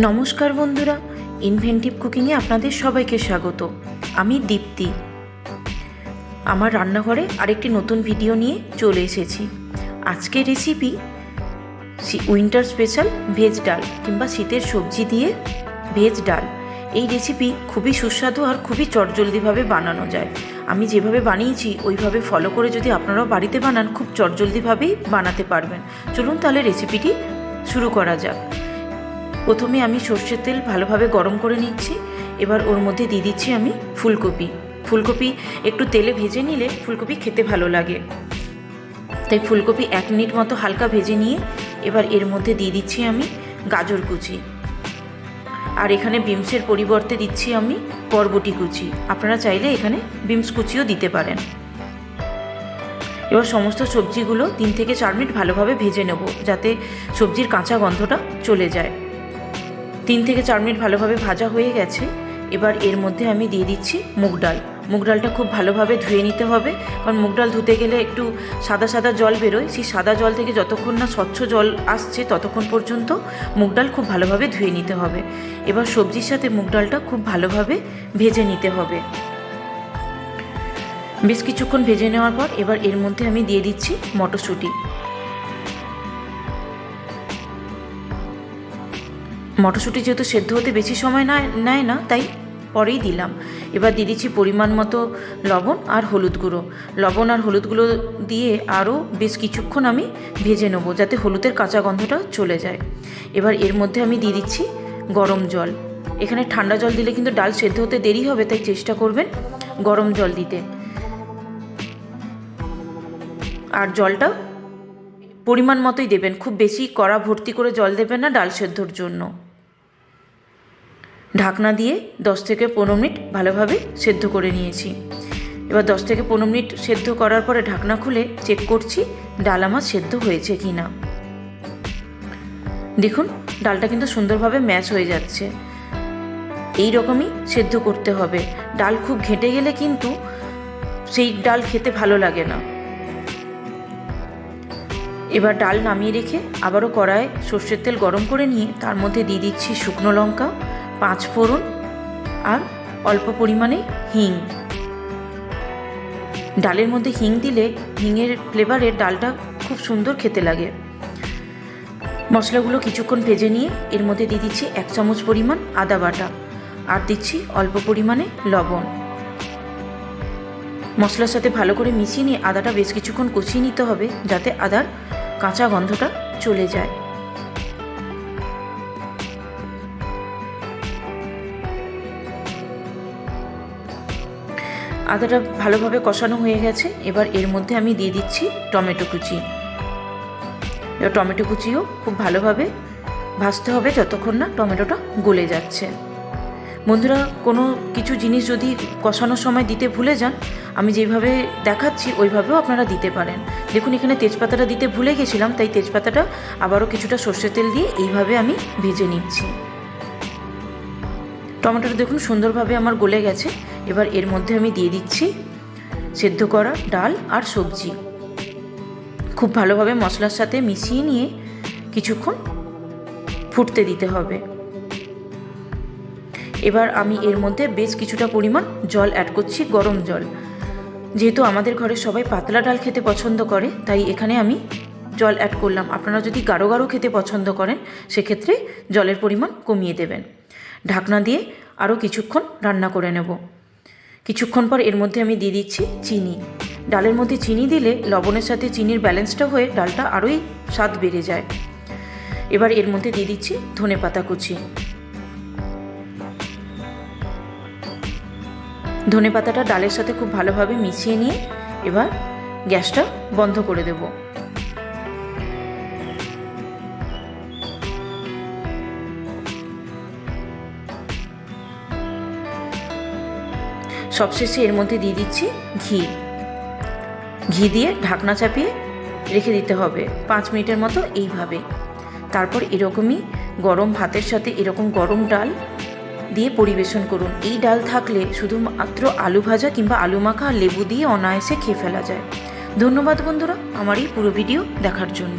নমস্কার বন্ধুরা ইনভেন্টিভ কুকিংয়ে আপনাদের সবাইকে স্বাগত। আমি দীপ্তি। আমার রান্নাঘরে আরেকটি নতুন ভিডিও নিয়ে চলে এসেছি। আজকের রেসিপি উইন্টার স্পেশাল ভেজ ডাল কিংবা শীতের সবজি দিয়ে ভেজ ডাল। এই রেসিপি খুবই সুস্বাদু আর খুবই চটজলদিভাবে বানানো যায়। আমি যেভাবে বানিয়েছি, ওইভাবে ফলো করে যদি আপনারাও বাড়িতে বানান, খুব চটজলদিভাবেই বানাতে পারবেন। চলুন তাহলে রেসিপিটি শুরু করা যাক। প্রথমে আমি সর্ষের তেল ভালোভাবে গরম করে নিচ্ছি। এবার ওর মধ্যে দিয়ে দিচ্ছি আমি ফুলকপি। ফুলকপি একটু তেলে ভেজে নিলে ফুলকপি খেতে ভালো লাগে। তাই ফুলকপি এক মিনিট মতো হালকা ভেজে নিয়ে এবার এর মধ্যে দিয়ে দিচ্ছি আমি গাজর কুচি। আর এখানে বিমসের পরিবর্তে দিচ্ছি আমি বরবটি কুচি। আপনারা চাইলে এখানে বিমস কুচিও দিতে পারেন। এবার সমস্ত সবজিগুলো তিন থেকে চার মিনিট ভালোভাবে ভেজে নেব, যাতে সবজির কাঁচা গন্ধটা চলে যায়। তিন থেকে চার মিনিট ভালোভাবে ভাজা হয়ে গেছে। এবার এর মধ্যে আমি দিয়ে দিচ্ছি মুগ ডাল। মুগ ডালটা খুব ভালোভাবে ধুয়ে নিতে হবে, কারণ মুগ ডাল ধুতে গেলে একটু সাদা সাদা জল বেরোয়। সেই সাদা জল থেকে যতক্ষণ না স্বচ্ছ জল আসছে ততক্ষণ পর্যন্ত মুগ ডাল খুব ভালোভাবে ধুয়ে নিতে হবে। এবার সবজির সাথে মুগ ডালটা খুব ভালোভাবে ভেজে নিতে হবে। বেশ কিছুক্ষণ ভেজে নেওয়ার পর এবার এর মধ্যে আমি দিয়ে দিচ্ছি মটরশুঁটি। মটরশুঁটি যেহেতু সেদ্ধ হতে বেশি সময় না নেয় না, তাই পরেই দিলাম। এবার দিয়ে দিচ্ছি পরিমাণ মতো লবণ আর হলুদ গুঁড়ো। লবণ আর হলুদ গুঁড়ো দিয়ে আরও বেশ কিছুক্ষণ আমি ভেজে নেব, যাতে হলুদের কাঁচা গন্ধটা চলে যায়। এবার এর মধ্যে আমি দিয়ে দিচ্ছি গরম জল। এখানে ঠান্ডা জল দিলে কিন্তু ডাল সেদ্ধ হতে দেরি হবে, তাই চেষ্টা করবেন গরম জল দিতে। আর জলটা পরিমাণ মতোই দেবেন, খুব বেশি কড়া ভর্তি করে জল দেবেন না, ডাল সেদ্ধর জন্য। ঢাকনা দিয়ে দশ থেকে পনেরো মিনিট ভালোভাবে সেদ্ধ করে নিয়েছি। এবার দশ থেকে পনেরো মিনিট সেদ্ধ করার পরে ঢাকনা খুলে চেক করছি ডাল আমার সেদ্ধ হয়েছে কি না দেখুন, ডালটা কিন্তু সুন্দরভাবে ম্যাচ হয়ে যাচ্ছে। এই রকমই সেদ্ধ করতে হবে। ডাল খুব ঘেঁটে গেলে কিন্তু সেই ডাল খেতে ভালো লাগে না। এবার ডাল নামিয়ে রেখে আবারও কড়ায় সর্ষের তেল গরম করে নিয়ে তার মধ্যে দিয়ে দিচ্ছি শুকনো লঙ্কা, পাঁচ ফোড়ন আর অল্প পরিমাণে হিং। ডালের মধ্যে হিং দিলে হিংয়ের ফ্লেভারে ডালটা খুব সুন্দর খেতে লাগে। মশলাগুলো কিছুক্ষণ ভেজে নিয়ে এর মধ্যে দিয়ে দিচ্ছি এক চামচ পরিমাণ আদা বাটা আর দিচ্ছি অল্প পরিমাণে লবণ। মশলার সাথে ভালো করে মিশিয়ে নিয়ে আদাটা বেশ কিছুক্ষণ কষিয়ে নিতে হবে যাতে আদার কাঁচা গন্ধটা চলে যায়। আদাটা ভালোভাবে কষানো হয়ে গেছে। এবার এর মধ্যে আমি দিয়ে দিচ্ছি টমেটো কুচি। এবার টমেটো কুচিও খুব ভালোভাবে ভাজতে হবে যতক্ষণ না টমেটোটা গলে যাচ্ছে। বন্ধুরা, কোনো কিছু জিনিস যদি কষানোর সময় দিতে ভুলে যান, আমি যেভাবে দেখাচ্ছি ওইভাবেও আপনারা দিতে পারেন। দেখুন, এখানে তেজপাতাটা দিতে ভুলে গেছিলাম, তাই তেজপাতাটা আবারও কিছুটা সর্ষের তেল দিয়ে এইভাবে আমি ভেজে নিচ্ছি। টমেটোটা দেখুন, সুন্দরভাবে আমার গলে গেছে। এবার এর মধ্যে আমি দিয়ে দিচ্ছি সেদ্ধ করা ডাল আর সবজি। খুব ভালোভাবে মশলার সাথে মিশিয়ে নিয়ে কিছুক্ষণ ফুটতে দিতে হবে। এবার আমি এর মধ্যে বেশ কিছুটা পরিমাণ জল অ্যাড করছি, গরম জল। যেহেতু আমাদের ঘরে সবাই পাতলা ডাল খেতে পছন্দ করে, তাই এখানে আমি জল অ্যাড করলাম। আপনারা যদি গাঢ় গাঢ় খেতে পছন্দ করেন, সেক্ষেত্রে জলের পরিমাণ কমিয়ে দেবেন। ঢাকনা দিয়ে আরও কিছুক্ষণ রান্না করে নেব। কিছুক্ষণ পর এর মধ্যে আমি দিয়ে দিচ্ছি চিনি। ডালের মধ্যে চিনি দিলে লবণের সাথে চিনির ব্যালেন্সটা হয়ে ডালটা আরোই স্বাদ বেড়ে যায়। এবার এর মধ্যে দিয়ে দিচ্ছি ধনে পাতা কুচি। ধনে পাতাটা ডালের সাথে খুব ভালোভাবে মিশিয়ে নিয়ে এবার গ্যাসটা বন্ধ করে দেব। সবশেষে এর মধ্যে দিয়ে দিচ্ছি ঘি। ঘি দিয়ে ঢাকনা চাপিয়ে রেখে দিতে হবে পাঁচ মিনিটের মতো এইভাবে। তারপর এরকমই গরম ভাতের সাথে এরকম গরম ডাল দিয়ে পরিবেশন করুন। এই ডাল থাকলে শুধুমাত্র আলু ভাজা কিংবা আলু মাখা আর লেবু দিয়ে অনায়াসে খেয়ে ফেলা যায়। ধন্যবাদ বন্ধুরা, আমার এই পুরো ভিডিও দেখার জন্য।